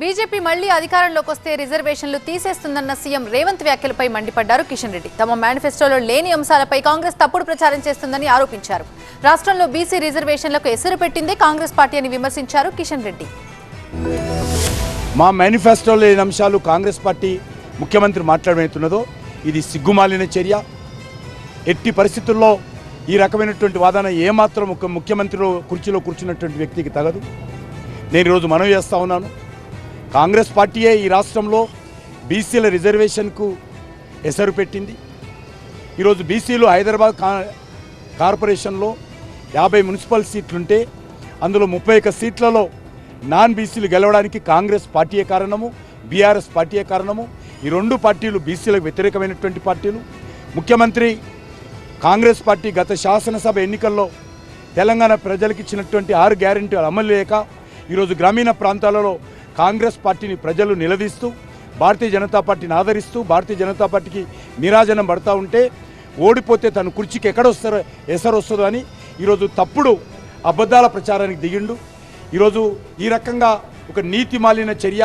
BJP మళ్ళీ అధికారంలోకి వస్తే రిజర్వేషన్లు తీసేస్తుందన్న సీఎం రేవంత్ వ్యాఖ్యలపై మండిపడ్డారు కిషన్ రెడ్డి. తమ మేనిఫెస్టోలో లేని అంశాలపై కాంగ్రెస్ తప్పుడు ప్రచారం చేస్తుందని ఆరోపించారు. రాష్ట్రంలో బీసీ రిజర్వేషన్లకు ఎసరు పెట్టిందే కాంగ్రెస్ పార్టీ అని విమర్శించారు కిషన్ రెడ్డి. మా మేనిఫెస్టోలో లేని అంశాలు కాంగ్రెస్ పార్టీ ముఖ్యమంత్రి మాట్లాడబోతున్నదో ఇది సిగ్గుమాలిన చర్య. ఎట్టి పరిస్థితుల్లో ఈ రకమైనటువంటి వాదన ఏమాత్రం ఒక ముఖ్యమంత్రిలో కుర్చీలో కూర్చున్నటువంటి వ్యక్తికి తగదు. నేను ఈరోజు మనవి చేస్తా ఉన్నాను. కాంగ్రెస్ పార్టీయే ఈ రాష్ట్రంలో బీసీల రిజర్వేషన్కు ఎసరు పెట్టింది. ఈరోజు బీసీలు హైదరాబాద్ కా కార్పొరేషన్లో యాభై మున్సిపల్ సీట్లుంటే అందులో ముప్పై ఒక్క సీట్లలో నాన్ బీసీలు గెలవడానికి కాంగ్రెస్ పార్టీయే కారణము బీఆర్ఎస్ పార్టీయే కారణము. ఈ రెండు పార్టీలు బీసీలకు వ్యతిరేకమైనటువంటి పార్టీలు. ముఖ్యమంత్రి కాంగ్రెస్ పార్టీ గత శాసనసభ ఎన్నికల్లో తెలంగాణ ప్రజలకు ఇచ్చినటువంటి ఆరు గ్యారెంటీలు అమలు లేక ఈరోజు గ్రామీణ ప్రాంతాలలో కాంగ్రెస్ పార్టీని ప్రజలు నిలదీస్తూ భారతీయ జనతా పార్టీని ఆదరిస్తూ భారతీయ జనతా పార్టీకి నీరాజనం పడతా ఉంటే ఓడిపోతే తను కుర్చీకి ఎక్కడ వస్తారో ఎసరు వస్తుందో అని ఈరోజు తప్పుడు అబద్ధాల ప్రచారానికి దిగిండు. ఈరోజు ఈ రకంగా ఒక నీతి మాలిన చర్య